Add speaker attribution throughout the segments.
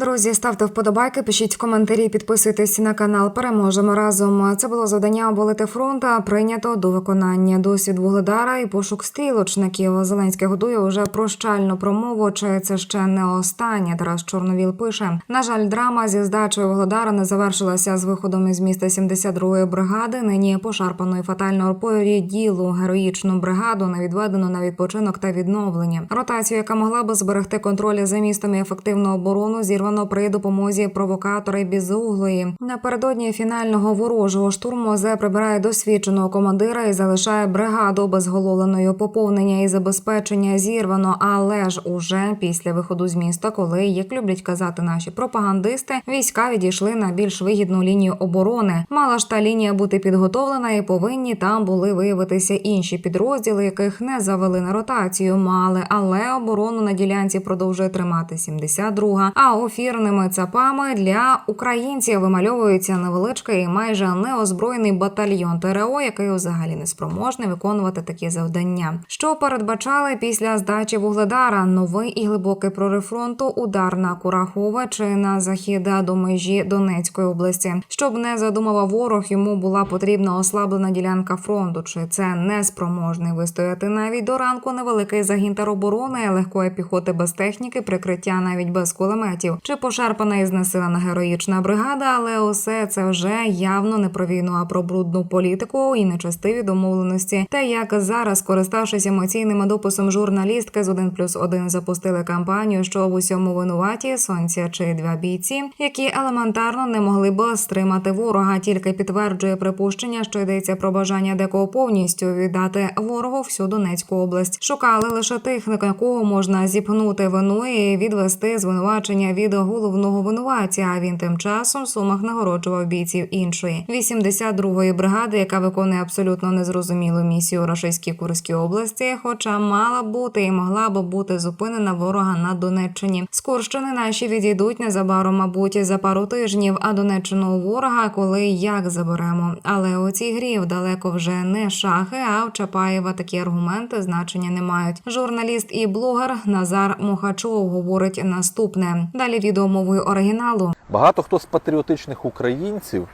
Speaker 1: Друзі, ставте вподобайки, пишіть коментарі, підписуйтесь на канал. Переможемо разом. Це було завдання оболити фронт, а прийнято до виконання. Досвід вугледара і пошук стрілочників. Зеленський готує уже прощальну промову. Чи це ще не останнє? Тарас Чорновіл пише: на жаль, драма зі здачею вугледара не завершилася з виходом із міста 72-ї бригади. Нині пошарпаної фатальною ділу героїчну бригаду не відведено на відпочинок та відновлення. Ротацію, яка могла би зберегти контроль за містом і ефективну оборону, зірвано при допомозі провокатора безуглої. Напередодні фінального ворожого штурму зе прибирає досвідченого командира і залишає бригаду безголовленою. Поповнення і забезпечення зірвано, але ж уже після виходу з міста, коли, як люблять казати наші пропагандисти, війська відійшли на більш вигідну лінію оборони. Мала ж та лінія бути підготовлена, і повинні там були виявитися інші підрозділи, яких не завели на ротацію. Мали, але оборону на ділянці продовжує тримати 72-га, А офірними цапами для українців вимальовується невеличкий і майже неозброєний батальйон ТРО, який взагалі не спроможний виконувати такі завдання. Що передбачали після здачі вугледара новий і глибокий прорив фронту, удар на Курахове чи на захід до межі Донецької області. Щоб не задумував ворог, йому була потрібна ослаблена ділянка фронту. Чи це неспроможний вистояти навіть до ранку невеликий загін тероборони, легкої піхоти без техніки, прикриття навіть без кулеметів, чи пошарпана і знесилена героїчна бригада, але усе це вже явно не про війну, а про брудну політику і нечестиві домовленості. Та як зараз, скориставшись емоційним дописом журналістки з 1 плюс 1 запустили кампанію, що в усьому винуваті сонця чи два бійці, які елементарно не могли б стримати ворога, тільки підтверджує припущення, що йдеться про бажання декого повністю віддати ворогу всю Донецьку область. Шукали лише тих, на якого можна зіпхнути вину і відвести звинувачення від головного винуватця. А він тим часом сумах нагороджував бійців іншої 82-ї бригади, яка виконує абсолютно незрозумілу місію у Рашиській Курській області, хоча мала бути і могла б бути зупинена ворога на Донеччині. З Курщини наші відійдуть незабаром, мабуть, за пару тижнів. А Донеччину у ворога, коли як заберемо. Але у цій грі далеко вже не шахи. А в Чапаєва такі аргументи значення не мають. Журналіст і блогер Назар Мохачов говорить наступне. Далі відео мовою оригіналу.
Speaker 2: Багато хто з патріотичних українців,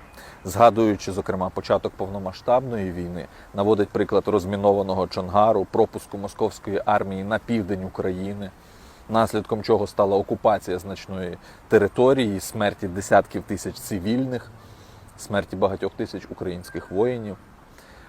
Speaker 2: згадуючи, зокрема, початок повномасштабної війни, наводить приклад розмінованого Чонгару, пропуску московської армії на південь України, наслідком чого стала окупація значної території, смерті десятків тисяч цивільних, смерті багатьох тисяч українських воїнів.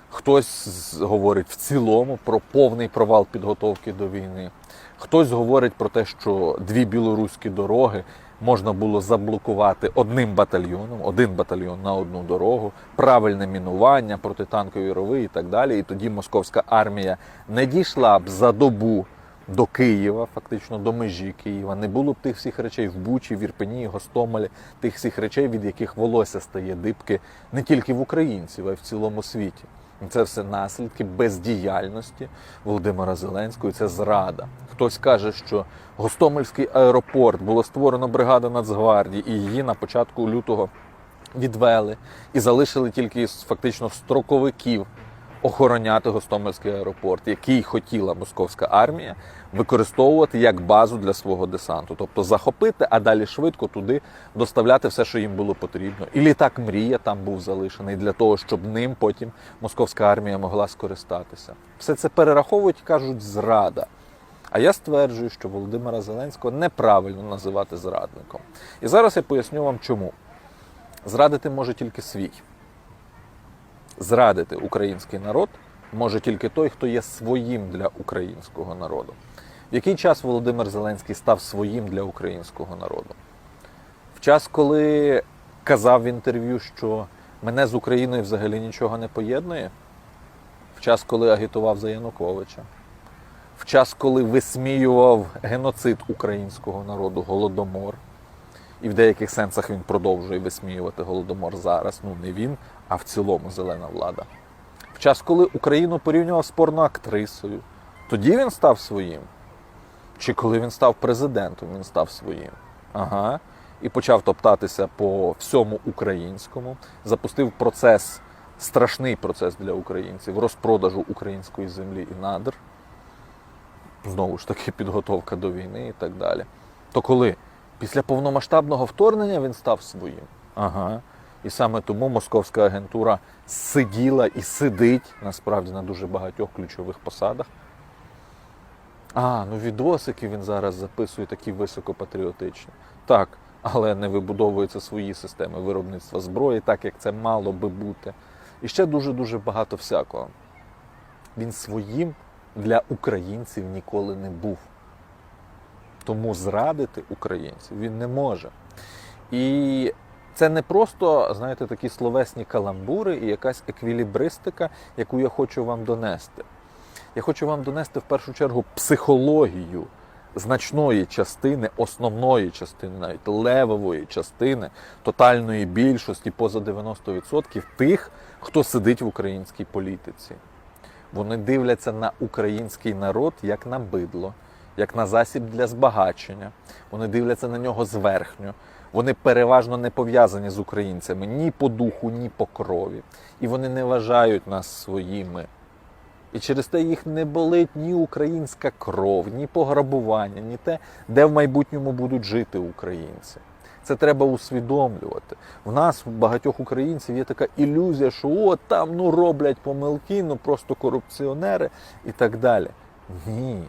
Speaker 2: Хтось говорить в цілому про повний провал підготовки до війни. Хтось говорить про те, що дві білоруські дороги можна було заблокувати одним батальйоном, один батальйон на одну дорогу, правильне мінування, протитанкові рови і так далі. І тоді московська армія не дійшла б за добу до Києва, фактично до межі Києва. Не було б тих всіх речей в Бучі, в Ірпені, Гостомелі, тих всіх речей, від яких волосся стає дибки не тільки в українців, а й в цілому світі. Це все наслідки бездіяльності Володимира Зеленського. Це зрада. Хтось каже, що Гостомельський аеропорт було створено бригада Нацгвардії, і її на початку лютого відвели і залишили тільки фактично строковиків охороняти Гостомельський аеропорт, який хотіла московська армія використовувати як базу для свого десанту, тобто захопити, а далі швидко туди доставляти все, що їм було потрібно. І літак мрія там був залишений для того, щоб ним потім московська армія могла скористатися. Все це перераховують, кажуть, зрада. А я стверджую, що Володимира Зеленського неправильно називати зрадником. І зараз я поясню вам, чому. Зрадити може тільки свій. Зрадити український народ може тільки той, хто є своїм для українського народу. В який час Володимир Зеленський став своїм для українського народу? В час, коли казав в інтерв'ю, що мене з Україною взагалі нічого не поєднує, в час, коли агітував за Януковича, в час, коли висміював геноцид українського народу, голодомор. І в деяких сенсах він продовжує висміювати голодомор зараз. Ну не він, а в цілому зелена влада. В час, коли Україну порівнював з порноактрисою, тоді він став своїм. Чи коли він став президентом, він став своїм. Ага. І почав топтатися по всьому українському, запустив процес, страшний процес для українців, розпродажу української землі і надр. Знову ж таки, підготовка до війни і так далі. То коли Після повномасштабного вторгнення він став своїм. Ага. І саме тому московська агентура сиділа і сидить насправді на дуже багатьох ключових посадах. А, ну відосики він зараз записує такі високопатріотичні. Так, але не вибудовуються свої системи виробництва зброї, так як це мало би бути. І ще дуже-дуже багато всякого. Він своїм для українців ніколи не був. Тому зрадити українців він не може. І це не просто, знаєте, такі словесні каламбури і якась еквілібристика, яку я хочу вам донести. Я хочу вам донести в першу чергу психологію значної частини, основної частини, навіть левової частини, тотальної більшості, поза 90% тих, хто сидить в українській політиці. Вони дивляться на український народ як на бидло, як на засіб для збагачення. Вони дивляться на нього зверхньо. Вони переважно не пов'язані з українцями ні по духу, ні по крові. І вони не вважають нас своїми. І через те їх не болить ні українська кров, ні пограбування, ні те, де в майбутньому будуть жити українці. Це треба усвідомлювати. В нас, у багатьох українців, є така ілюзія, що от там ну роблять помилки, ну просто корупціонери і так далі. Ні.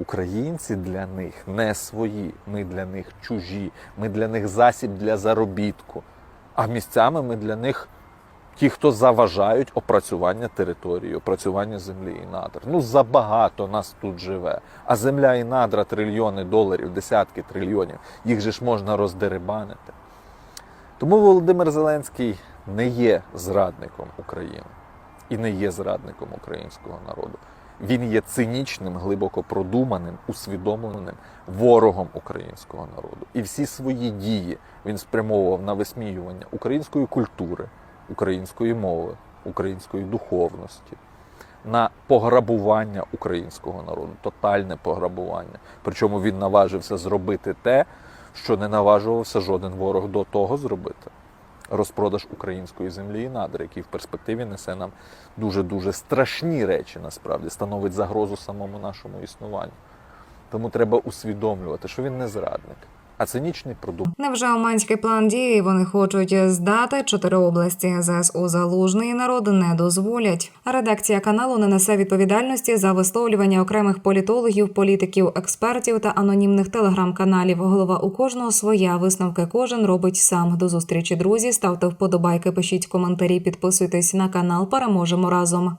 Speaker 2: Українці для них не свої, ми для них чужі, ми для них засіб для заробітку. А місцями ми для них ті, хто заважають опрацювання території, опрацювання землі і надр. Ну забагато нас тут живе. А земля і надра трильйони доларів, десятки трильйонів. Їх же ж можна роздерибанити. Тому Володимир Зеленський не є зрадником України і не є зрадником українського народу. Він є цинічним, глибоко продуманим, усвідомленим ворогом українського народу. І всі свої дії він спрямовував на висміювання української культури, української мови, української духовності, на пограбування українського народу, тотальне пограбування. Причому він наважився зробити те, що не наважувався жоден ворог до того зробити. Розпродаж української землі і надр, який в перспективі несе нам дуже дуже страшні речі, насправді становить загрозу самому нашому існуванню. Тому треба усвідомлювати, що він не зрадник, а цинічний продукт.
Speaker 1: Невже оманський план дії вони хочуть здати чотири області ЗСУ залужний народ не дозволять. Редакція каналу не несе відповідальності за висловлювання окремих політологів, політиків, експертів та анонімних телеграм-каналів. Голова у кожного своя висновки кожен робить сам. До зустрічі, друзі. Ставте вподобайки, пишіть коментарі, підписуйтесь на канал. Переможемо разом.